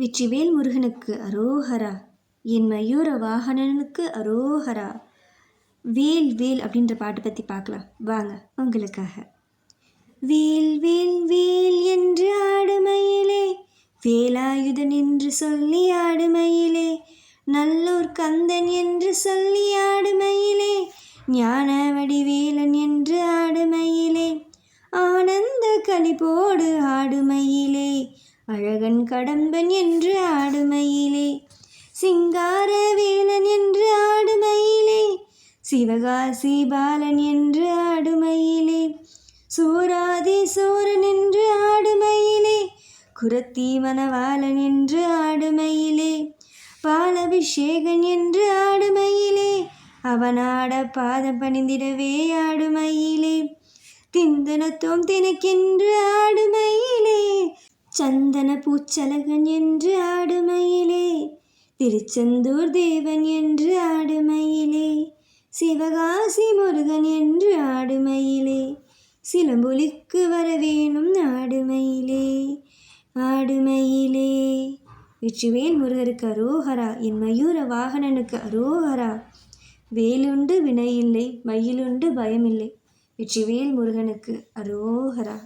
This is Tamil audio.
வெற்றிவேல் முருகனுக்கு அரோஹரா. என் மயூர வாகனனுக்கு அரோஹரா. வேல் வேல் அப்படின்ற பாட்டு பற்றி பார்க்கலாம். வாங்க உங்களுக்காக. வேல் வேல் வேல் என்று ஆடுமையிலே வேலாயுதன் என்று சொல்லி ஆடுமையிலே நல்லூர் கந்தன் என்று சொல்லி ஆடுமையிலே ஞான வடிவேலன் என்று ஆடுமையிலே ஆனந்த கழிப்போடு ஆடுமையிலே அழகன் கடம்பன் என்று ஆடுமையிலே சிங்கார வேலன் என்று ஆடுமையிலே சிவகாசி பாலன் என்று ஆடுமையிலே சூராதி சூரன் என்று ஆடுமையிலே குரத்தி மணவாளன் என்று ஆடுமையிலே பாலபிஷேகன் என்று ஆடுமையிலே அவனாட பாதம் பணிந்திடவே ஆடுமையிலே திந்தனத்தோம் தினக்கென்று ஆடுமையிலே சந்த சந்தன பூச்சலகன் என்று ஆடுமையிலே திருச்செந்தூர் தேவன் என்று ஆடுமையிலே சிவகாசி முருகன் என்று ஆடுமையிலே சிலம்பொலிக்கு வரவேணும் ஆடுமையிலே ஆடுமையிலே. வெற்றிவேல் முருகருக்கு அரோஹரா என் மயூர வாகனனுக்கு அரோஹரா. வேலுண்டு வினையில்லை மயிலுண்டு பயமில்லை வெற்றிவேல் முருகனுக்கு அரோஹரா.